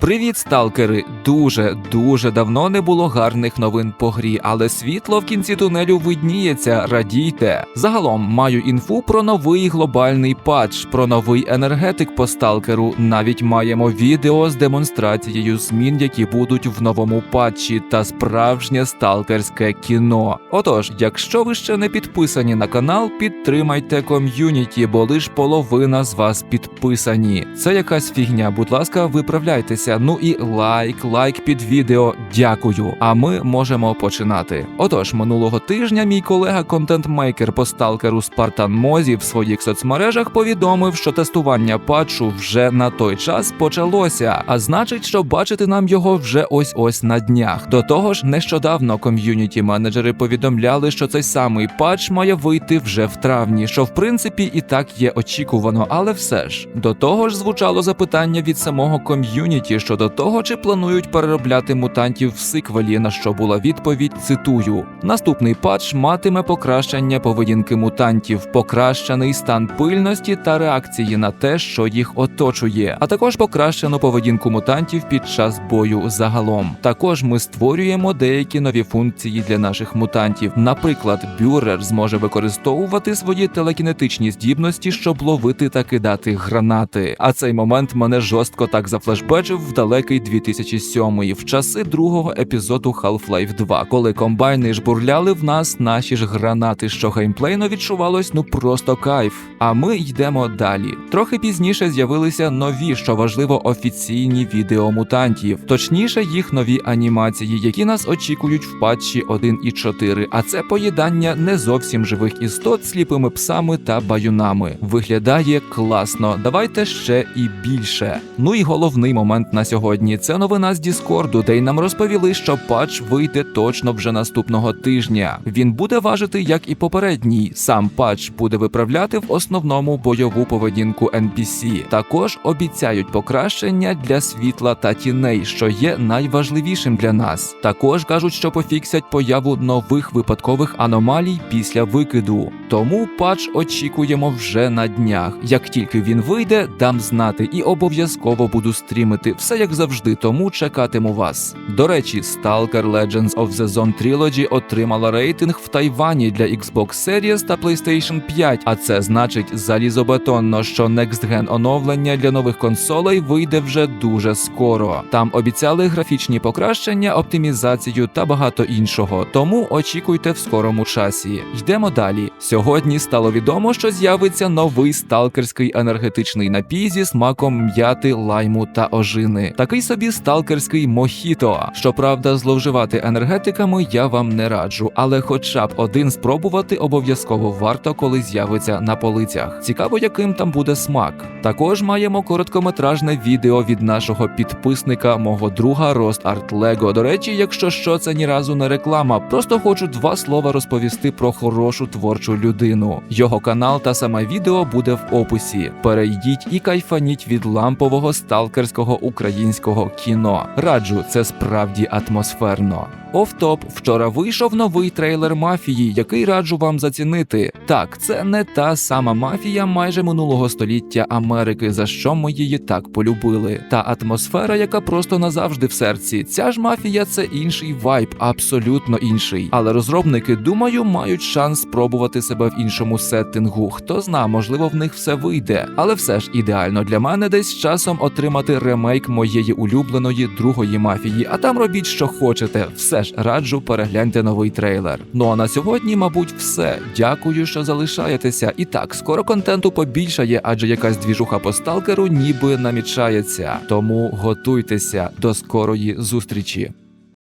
Привіт, сталкери! Дуже дуже давно не було гарних новин по грі, але світло в кінці тунелю видніється. Радійте. Загалом маю інфу про новий глобальний патч, про новий енергетик по сталкеру. Навіть маємо відео з демонстрацією змін, які будуть в новому патчі, та справжнє сталкерське кіно. Отож, якщо ви ще не підписані на канал, підтримайте ком'юніті, бо лиш половина з вас підписані. Це якась фігня. Будь ласка, виправляйтеся. Ну і лайк, лайк під відео. Дякую. А ми можемо починати. Отож, минулого тижня мій колега контент-мейкер по сталкеру Спартан Мозі в своїх соцмережах повідомив, що тестування патчу вже на той час почалося, а значить, що бачити нам його вже ось ось на днях. До того ж, нещодавно ком'юніті менеджери повідомляли, що цей самий патч має вийти вже в травні, що в принципі і так є очікувано, але все ж до того ж звучало запитання від самого ком'юніті щодо того, чи планують переробляти мутантів в сиквелі, на що була відповідь: цитую: наступний патч матиме покращення поведінки мутантів, покращений стан пильності та реакції на те, що їх оточує, а також покращену поведінку мутантів під час бою загалом. Також ми створюємо деякі нові функції для наших мутантів. Наприклад, бюрер зможе використовувати свої телекінетичні здібності, щоб ловити та кидати гранати. А цей момент мене жорстко так зафлешбеджив в далекий 2007 в часи другого епізоду Half-Life 2, коли комбайни жбурляли в нас наші ж гранати, що геймплейно відчувалось ну просто кайф. А ми йдемо далі. Трохи пізніше з'явилися нові, що важливо, офіційні відео мутантів, точніше, їх нові анімації, які нас очікують в патчі 1.4, А це поїдання не зовсім живих істот сліпими псами та баюнами. Виглядає класно. Давайте ще і більше. Ну і головний момент на сьогодні це новина з Діскорду, де й нам розповіли, що патч вийде точно вже наступного тижня. Він буде важити як і попередній. Сам патч буде виправляти в основному бойову поведінку NPC. Також обіцяють покращення для світла та тіней, що є найважливішим для нас. Також кажуть, що пофіксять появу нових випадкових аномалій після викиду. Тому патч очікуємо вже на днях. Як тільки він вийде, дам знати і обов'язково буду стрімити. Все як завжди, тому чекатиму вас. До речі, Stalker Legends of the Zone Trilogy отримала рейтинг в Тайвані для Xbox Series та PlayStation 5, а це значить залізобетонно, що Next Gen оновлення для нових консолей вийде вже дуже скоро. Там обіцяли графічні покращення, оптимізацію та багато іншого. Тому очікуйте в скорому часі. Йдемо далі. Сьогодні стало відомо, що з'явиться новий сталкерський енергетичний напій зі смаком м'яти, лайму та ожини. Такий собі сталкерський мохіто. Щоправда, зловживати енергетиками я вам не раджу, але хоча б один спробувати обов'язково варто, коли з'явиться на полицях. Цікаво, яким там буде смак. Також маємо короткометражне відео від нашого підписника, мого друга Рост Арт Лего. До речі, якщо що, це ні разу не реклама. Просто хочу два слова розповісти про хорошу творчу людину. Його канал та саме відео буде в описі. Перейдіть і кайфаніть від лампового сталкерського українського кіно. Раджу, це справді атмосферно. Офтоп, вчора вийшов новий трейлер мафії, який раджу вам зацінити. Так, це не та сама мафія майже минулого століття Америки, за що ми її так полюбили. Та атмосфера, яка просто назавжди в серці. Ця ж мафія це інший вайб, абсолютно інший. Але розробники, думаю, мають шанс спробувати себе в іншому сеттингу. Хто зна, можливо, в них все вийде. Але все ж ідеально для мене десь часом отримати ремейк моєї улюбленої другої мафії. А там робіть, що хочете. Все ж раджу перегляньте новий трейлер. Ну а на сьогодні, мабуть, все. Дякую, що залишаєтеся. І так, скоро контенту побільшає, адже якась двіжуха по сталкеру ніби намічається. Тому готуйтеся до скорої зустрічі.